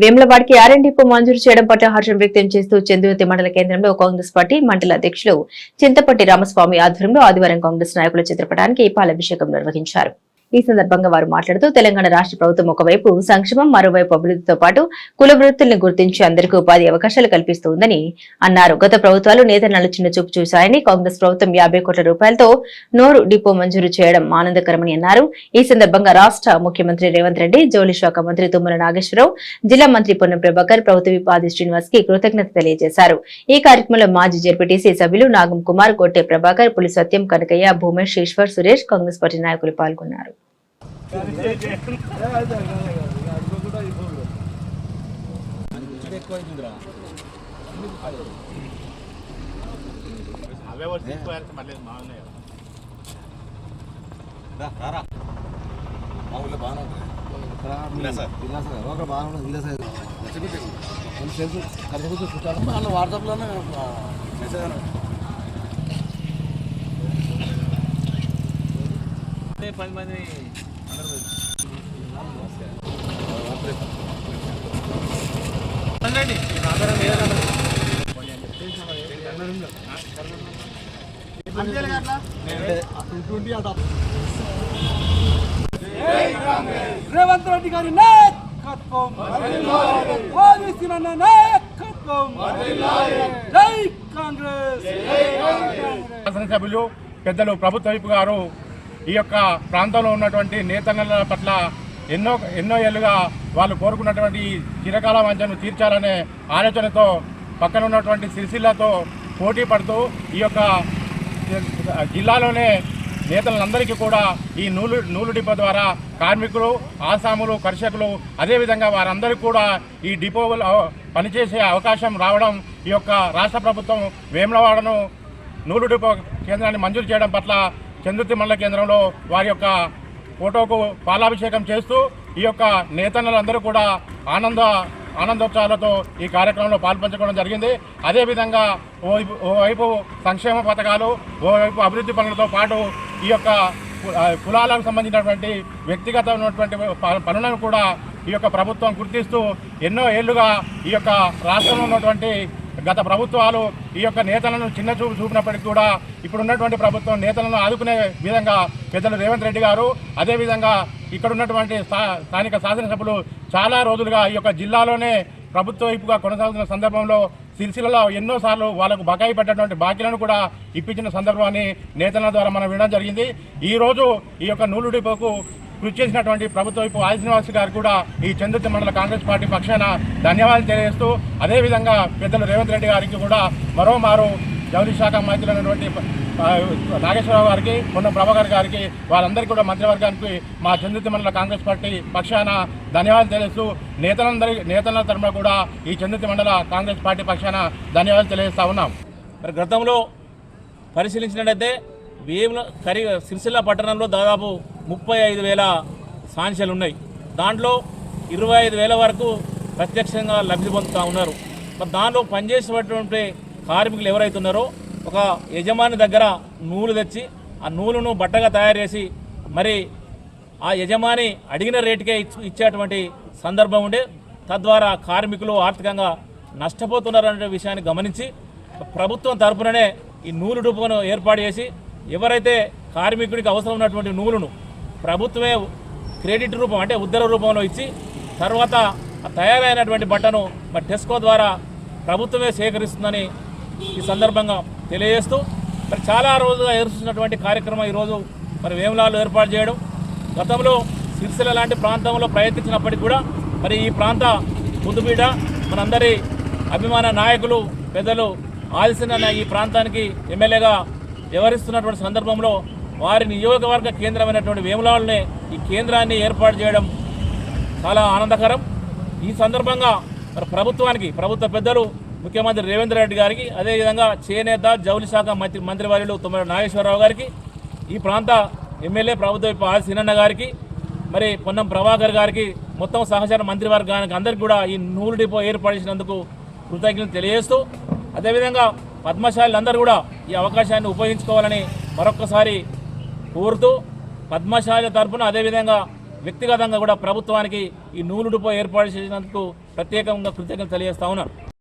వేములవాడికి RN depot మంజూరు చేయడం పట్ల హర్షం వ్యక్తం చేస్తూ చంద్రుతి మండల కేంద్రంలో కాంగ్రెస్ పార్టీ మండల అధ్యక్షులు చింతపట్టి రామస్వామి ఆధ్వర్యంలో ఆదివారం కాంగ్రెస్ నాయకుల చిత్రపటానికి పాలాభిషేకం నిర్వహించారు. ఈ సందర్భంగా వారు మాట్లాడుతూ తెలంగాణ రాష్ట్ర ప్రభుత్వం ఒకవైపు సంక్షేమం మరోవైపు అభివృద్ధితో పాటు కుల వృత్తుల్ని గుర్తించి అందరికీ ఉపాధి అవకాశాలు కల్పిస్తోందని అన్నారు. గత ప్రభుత్వాలు నేతలు చిన్న చూపు చూశాయని కాంగ్రెస్ ప్రభుత్వం యాభై కోట్ల రూపాయలతో నోరు డిపో మంజూరు చేయడం ఆనందకరమని అన్నారు. ఈ సందర్భంగా రాష్ట్ర ముఖ్యమంత్రి రేవంత్ రెడ్డి జౌలి శాఖ మంత్రి తుమ్మల నాగేశ్వరరావు జిల్లా మంత్రి పొన్నం ప్రభాకర్ ప్రభుత్వ విపాది శ్రీనివాస్కి కృతజ్ఞత తెలియజేశారు. ఈ కార్యక్రమంలో మాజీ జెడ్పీటీసీ సభ్యులు నాగం కుమార్ గొట్టె ప్రభాకర్ పులి సత్యం కనకయ్య భూమేష్ ఈశ్వర్ సురేష్ కాంగ్రెస్ పార్టీ నాయకులు పాల్గొన్నారు. అవే వచ్చి ఎక్కువ మళ్ళీ మామూలుగా మా ఊళ్ళో బాగానే ఉంటుంది విలాస. బాగానే ఉంటుంది విలాస కొన్ని సెల్స్ కలిసి చుట్టాలు వాళ్ళు వాట్సాప్లోనే మెసేజ్ పది మంది రేవంత్ రెడ్డి గారి నాయకత్వం. ఓబీసీ నాయకత్వం. జై కాంగ్రెస్. శాసనసభ్యులు పెద్దలు ప్రభుత్వ వైపు గారు ఈ యొక్క ప్రాంతంలో ఉన్నటువంటి నేతల పట్ల ఎన్నో ఎన్నో ఏళ్ళుగా వాళ్ళు కోరుకున్నటువంటి చిరకాల వంచను తీర్చాలనే ఆలోచనతో పక్కన ఉన్నటువంటి సిరిసిల్లతో పోటీ పడుతూ ఈ యొక్క జిల్లాలోనే నేతలందరికీ కూడా ఈ నూలు నూలు డిపో ద్వారా కార్మికులు ఆసాములు కర్షకులు అదేవిధంగా వారందరికీ కూడా ఈ డిపోలో పనిచేసే అవకాశం రావడం ఈ యొక్క రాష్ట్ర ప్రభుత్వం వేములవాడను నూలు డిపో కేంద్రాన్ని మంజూరు చేయడం పట్ల చంద్రుతి మండల కేంద్రంలో వారి యొక్క ఫోటోకు పాలాభిషేకం చేస్తూ ఈ యొక్క నేతన్నలందరూ కూడా ఆనంద ఆనందోత్సాహాలతో ఈ కార్యక్రమంలో పాల్పంచుకోవడం జరిగింది. అదేవిధంగా ఓవైపు సంక్షేమ పథకాలు ఓవైపు అభివృద్ధి పనులతో పాటు ఈ యొక్క కులాలకు సంబంధించినటువంటి వ్యక్తిగతమైనటువంటి ప- పనులను కూడా ఈ యొక్క ప్రభుత్వం గుర్తిస్తూ ఎన్నో ఏళ్ళుగా ఈ యొక్క రాష్ట్రంలో ఉన్నటువంటి గత ప్రభుత్వాలు ఈ యొక్క నేతలను చిన్న చూపు చూపినప్పటికీ కూడా ఇప్పుడు ఉన్నటువంటి ప్రభుత్వం నేతలను ఆదుకునే విధంగా పెద్దలు రేవంత్ రెడ్డి గారు అదేవిధంగా ఇక్కడ ఉన్నటువంటి స్థా- స్థానిక శాసనసభ్యులు చాలా రోజులుగా ఈ యొక్క జిల్లాలోనే ప్రభుత్వ వైపుగా కొనసాగుతున్న సందర్భంలో సిరిసిల్లలో ఎన్నోసార్లు వాళ్ళకు బకాయి పెట్టినటువంటి బాకీలను కూడా ఇప్పించిన సందర్భాన్ని నేతల ద్వారా మనం వినడం జరిగింది. ఈరోజు ఈ యొక్క నూలు డిపోకు కృషి చేసినటువంటి ప్రభుత్వ వైపు ఆది శ్రీనివాస్ గారు కూడా ఈ చంద్రుతి మండల కాంగ్రెస్ పార్టీ పక్షాన ధన్యవాదాలు తెలియజేస్తూ అదేవిధంగా పెద్దలు రేవంత్ రెడ్డి గారికి కూడా మరోమారు జౌలి శాఖ మంత్రులైనటువంటి నాగేశ్వరరావు గారికి మొన్న ప్రభాకర్ గారికి వారందరికీ కూడా మంత్రివర్గానికి మా చంద్రుతి మండల కాంగ్రెస్ పార్టీ పక్షాన ధన్యవాదాలు తెలియజేస్తూ నేతలందరి నేతల తరఫున కూడా ఈ చంద్రుతి మండల కాంగ్రెస్ పార్టీ పక్షాన ధన్యవాదాలు తెలియజేస్తా ఉన్నాం. మరి గతంలో పరిశీలించినట్టయితే వేముల కరి సిరిసిల్ల పట్టణంలో దాదాపు ముప్పై ఐదు వేల సాంక్షలు ఉన్నాయి. దాంట్లో ఇరవై ఐదు వేల వరకు ప్రత్యక్షంగా లబ్ధి పొందుతూ ఉన్నారు. మరి దానిలో పనిచేసేటటువంటి కార్మికులు ఎవరైతే ఉన్నారో ఒక యజమాని దగ్గర నూలు తెచ్చి ఆ నూలును బట్టగా తయారు చేసి మరి ఆ యజమాని అడిగిన రేటుకే ఇచ్చేటువంటి సందర్భం ఉండే తద్వారా కార్మికులు ఆర్థికంగా నష్టపోతున్నారనే విషయాన్ని గమనించి ప్రభుత్వం తరపుననే ఈ నూలు డూపును ఏర్పాటు చేసి ఎవరైతే కార్మికుడికి అవసరం ఉన్నటువంటి నూలును ప్రభుత్వమే క్రెడిట్ రూపం అంటే ఉద్దర రూపంలో ఇచ్చి తర్వాత తయారైనటువంటి బట్టను మరి టెస్కో ద్వారా ప్రభుత్వమే సేకరిస్తుందని ఈ సందర్భంగా తెలియజేస్తూ మరి చాలా రోజులుగా ఎదురుస్తున్నటువంటి కార్యక్రమం ఈరోజు మరి వేములాలు ఏర్పాటు చేయడం గతంలో సిరిసిల లాంటి ప్రాంతంలో ప్రయత్నించినప్పటికీ కూడా మరి ఈ ప్రాంత ముద్దుబీడ మనందరి అభిమాన నాయకులు పెద్దలు ఆదిసిన ఈ ప్రాంతానికి ఎమ్మెల్యేగా వ్యవహరిస్తున్నటువంటి సందర్భంలో వారి నియోజకవర్గ కేంద్రమైనటువంటి వేములాలనే ఈ కేంద్రాన్ని ఏర్పాటు చేయడం చాలా ఆనందకరం. ఈ సందర్భంగా మరి ప్రభుత్వానికి ప్రభుత్వ పెద్దలు ముఖ్యమంత్రి రేవంత్ రెడ్డి గారికి అదేవిధంగా చేనేత జౌలి శాఖ మంత్రి మంత్రివర్యులు తుమ్మల నాగేశ్వరరావు గారికి ఈ ప్రాంత ఎమ్మెల్యే ప్రభుత్వ ఆర్ సినన్న గారికి మరి పొన్నం ప్రభాకర్ గారికి మొత్తం సహచార మంత్రివర్గానికి అందరికీ కూడా ఈ నూలు డిపో ఏర్పాటు చేసినందుకు కృతజ్ఞతలు తెలియజేస్తూ అదేవిధంగా పద్మశాలి అందరూ కూడా ఈ అవకాశాన్ని ఉపయోగించుకోవాలని మరొక్కసారి కోరుతూ పద్మశాల తరపున అదేవిధంగా వ్యక్తిగతంగా కూడా ప్రభుత్వానికి ఈ నూలు ఏర్పాటు చేసినందుకు ప్రత్యేకంగా కృతజ్ఞతలు తెలియజేస్తా ఉన్నాను.